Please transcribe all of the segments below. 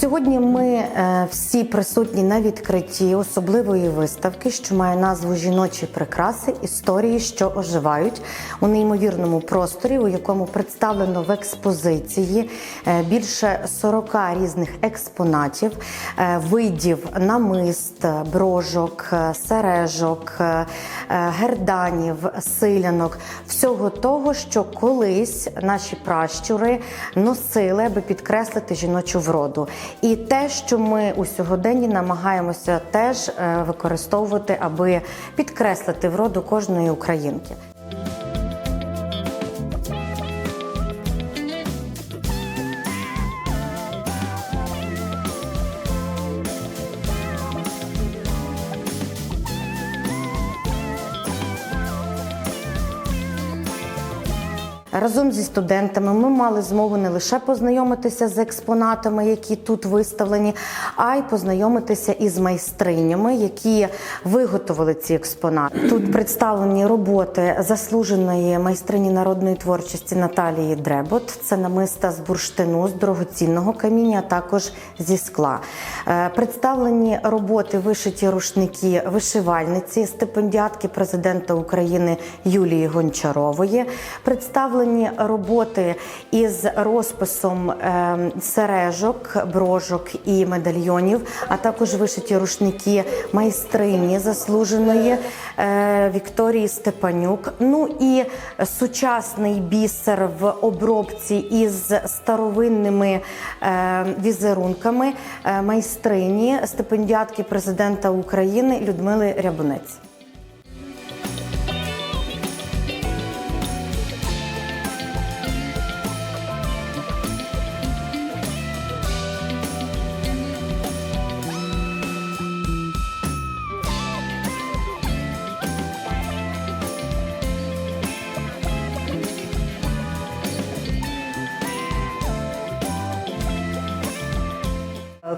Сьогодні ми е, всі присутні на відкритті особливої виставки, що має назву Жіночі прикраси. Історії, що оживають у неймовірному просторі, у якому представлено в експозиції е, більше 40 різних експонатів, е, видів намист, брошок, е, сережок, герданів, силянок, всього того, що колись наші пращури носили, аби підкреслити жіночу вроду. І те, що ми у сьогоденні намагаємося теж е, використовувати, аби підкреслити вроду кожної українки. Разом зі студентами ми мали змогу не лише познайомитися з експонатами, які тут виставлені, а й познайомитися із майстринями, які виготовили ці експонати. Тут представлені роботи заслуженої майстрині народної творчості Наталії Дребот. Це намиста з бурштину, з дорогоцінного каміння, а також зі скла. Е, Представлені роботи вишиті рушники вишивальниці, стипендіатки президента України Юлії Гончарової. Представлені роботи із розписом е, сережок, брошок і медальйонів, а також вишиті рушники майстрині заслуженої е, Вікторії Степанюк. Ну і сучасний бісер в обробці із старовинними е, візерунками е, майстрині стипендіатки президента України Людмили Рябунець.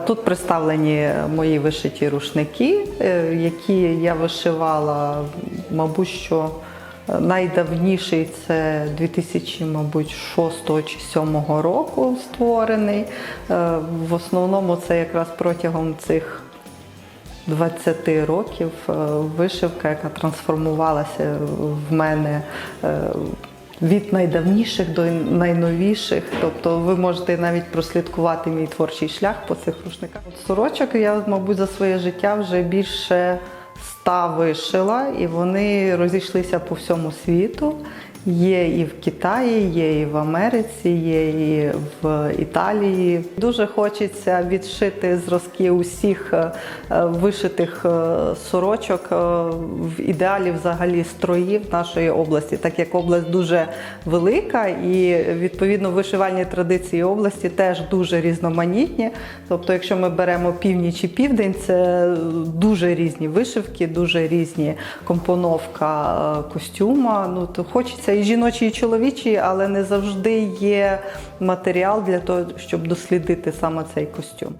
Тут представлені мої вишиті рушники, е, які я вишивала, мабуть, що найдавніший це 2000, мабуть, 6 чи 7 року створений. Е, В основному це якраз протягом цих 20 років е, вишивка, яка трансформувалася в мене е, від найдавніших до найновіших. Тобто ви можете навіть прослідкувати мій творчий шлях по цих рушниках. Сорочок я, мабуть, за своє життя вже більше ста вишила, і вони розійшлися по всьому світу. Є і в Китаї, є і в Америці, є і в Італії. Дуже хочеться відшити зразки усіх е, е, вишитих е, сорочок в ідеалі взагалі строїв нашої області, так як область дуже велика, і відповідно вишивальні традиції області теж дуже різноманітні. Тобто, якщо ми беремо північ і південь, це дуже різні вишивки, дуже різні компоновка костюма. Ну то хочеться і жіночі, і чоловічі, але не завжди є матеріал для того, щоб дослідити саме цей костюм.